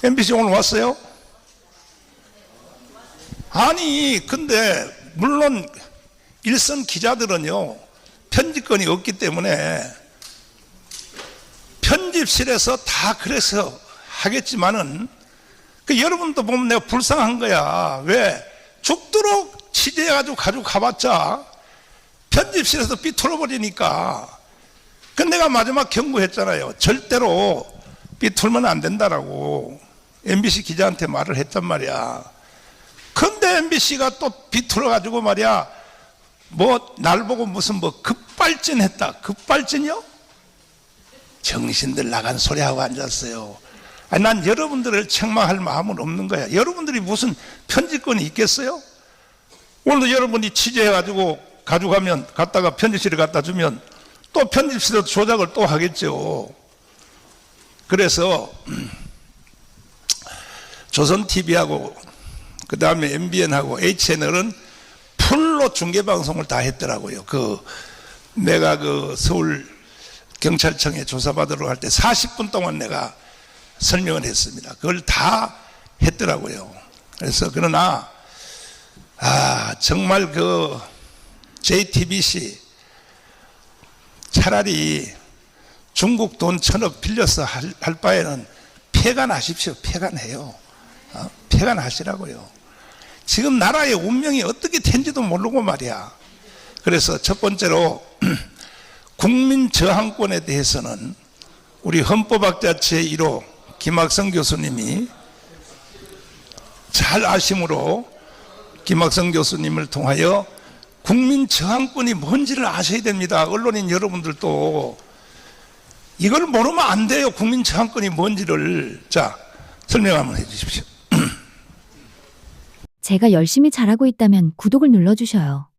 MBC 오늘 왔어요? 아니, 근데, 물론, 일선 기자들은요, 편집권이 없기 때문에, 편집실에서 다 그래서 하겠지만은, 그 여러분도 보면 내가 불쌍한 거야. 왜? 죽도록 취재해가지고 가지고 가봤자, 편집실에서 삐뚤어버리니까, 그 내가 마지막 경고했잖아요. 절대로 삐뚤면 안 된다라고 MBC 기자한테 말을 했단 말이야. 근데 MBC가 또 비틀어가지고 말이야. 뭐 날 보고 무슨 뭐 급발진 했다. 급발진이요? 정신들 나간 소리하고 앉았어요. 아니, 난 여러분들을 책망할 마음은 없는 거야. 여러분들이 무슨 편집권이 있겠어요? 오늘도 여러분이 취재해가지고 가져가면 갖다가 편집실에 갖다 주면 또 편집실에서 조작을 또 하겠죠. 그래서 조선 TV하고 그 다음에 MBN하고 HNL은 풀로 중계 방송을 다 했더라고요. 그 내가 그 서울 경찰청에 조사받으러 갈 때 40분 동안 내가 설명을 했습니다. 그걸 다 했더라고요. 그래서 그러나 아 정말 그 JTBC 차라리 중국 돈 천억 빌려서 할, 할 바에는 폐간하십시오. 폐간해요. 어? 폐간하시라고요. 지금 나라의 운명이 어떻게 된지도 모르고 말이야. 그래서 첫 번째로 국민 저항권에 대해서는 우리 헌법학자 제1호 김학성 교수님이 잘 아심으로 김학성 교수님을 통하여 국민 저항권이 뭔지를 아셔야 됩니다. 언론인 여러분들도 이걸 모르면 안 돼요. 국민 저항권이 뭔지를 자 설명 한번 해 주십시오. 제가 열심히 잘하고 있다면 구독을 눌러주셔요.